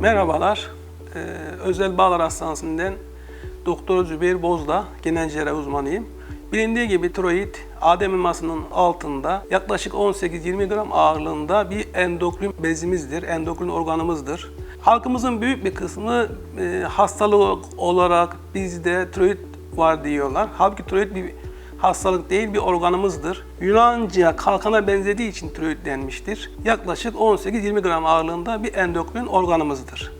Merhabalar. Ee, Özel Bağlar Hastanesi'nden Doktor Zübeyir Bozda, genel cerrahi uzmanıyım. Bilindiği gibi tiroid, Adem elmasının altında yaklaşık 18-20 gram ağırlığında bir endokrin bezimizdir, endokrin organımızdır. Halkımızın büyük bir kısmı e, hastalık olarak bizde tiroid var diyorlar. Halbuki tiroid bir hastalık değil bir organımızdır. Yunanca kalkana benzediği için tiroid denmiştir. Yaklaşık 18-20 gram ağırlığında bir endokrin organımızdır.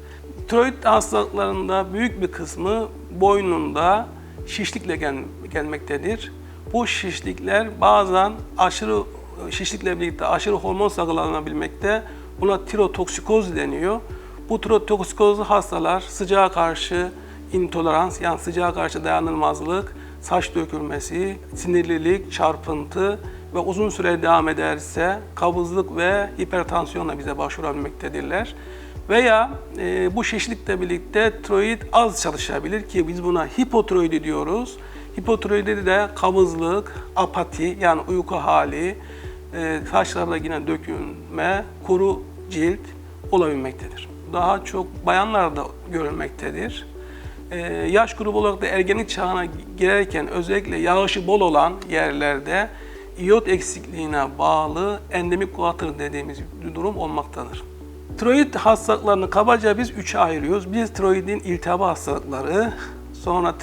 Tiroid hastalıklarında büyük bir kısmı boynunda şişlikle gel- gelmektedir. Bu şişlikler bazen aşırı şişlikle birlikte aşırı hormon salgılanabilmekte. Buna tirotoksikoz deniyor. Bu tirotoksikozlu hastalar sıcağa karşı intolerans yani sıcağa karşı dayanılmazlık, saç dökülmesi, sinirlilik, çarpıntı ve uzun süre devam ederse kabızlık ve hipertansiyonla bize başvurabilmektedirler. Veya e, bu şişlikle birlikte tiroid az çalışabilir ki biz buna hipotiroidi diyoruz. Hipotiroidi de kabızlık, apati yani uyku hali, e, saçlarda yine dökülme, kuru cilt olabilmektedir. Daha çok bayanlarda görülmektedir. Ee, yaş grubu olarak da ergenlik çağına girerken özellikle yağışı bol olan yerlerde iyot eksikliğine bağlı endemik guatr dediğimiz bir durum olmaktadır. Tiroid hastalıklarını kabaca biz üçe ayırıyoruz. Bir tiroidin iltihabı hastalıkları, sonra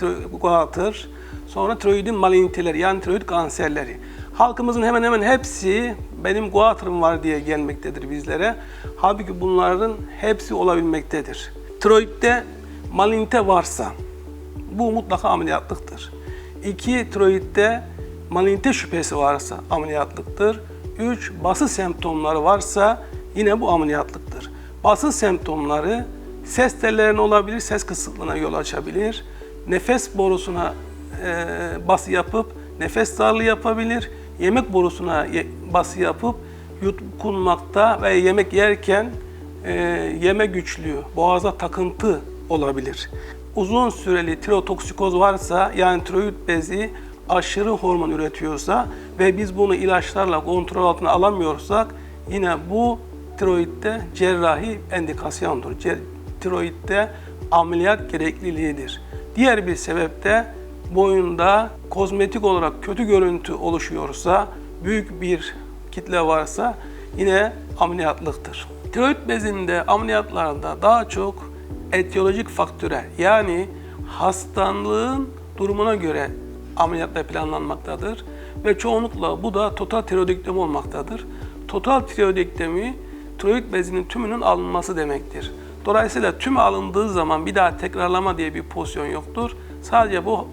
guatr, sonra tiroidin maligniteleri yani tiroid kanserleri. Halkımızın hemen hemen hepsi benim guatrım var diye gelmektedir bizlere. Halbuki bunların hepsi olabilmektedir. Tiroidde malignite varsa bu mutlaka ameliyatlıktır. İki, tiroidde malignite şüphesi varsa ameliyatlıktır. Üç, bası semptomları varsa yine bu ameliyatlıktır. Bası semptomları ses tellerine olabilir, ses kısıklığına yol açabilir. Nefes borusuna e, bası yapıp nefes darlığı yapabilir. Yemek borusuna ye- bası yapıp yutkunmakta ve yemek yerken e, yeme güçlüğü, boğaza takıntı olabilir. Uzun süreli tirotoksikoz varsa yani tiroid bezi aşırı hormon üretiyorsa ve biz bunu ilaçlarla kontrol altına alamıyorsak yine bu tiroidde cerrahi endikasyondur. Ce- tiroidde ameliyat gerekliliğidir. Diğer bir sebep de boyunda kozmetik olarak kötü görüntü oluşuyorsa, büyük bir kitle varsa yine ameliyatlıktır. Tiroid bezinde ameliyatlarda daha çok etiyolojik faktöre yani hastalığın durumuna göre ameliyatlar planlanmaktadır ve çoğunlukla bu da total tiroidektomi olmaktadır. Total tiroidektomi tiroid bezinin tümünün alınması demektir. Dolayısıyla tüm alındığı zaman bir daha tekrarlama diye bir pozisyon yoktur. Sadece bu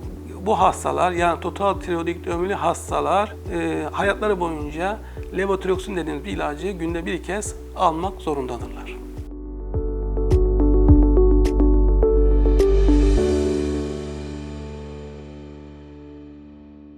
bu hastalar yani total tiroidektomili hastalar e, hayatları boyunca levotiroksin dediğimiz bir ilacı günde bir kez almak zorundadırlar.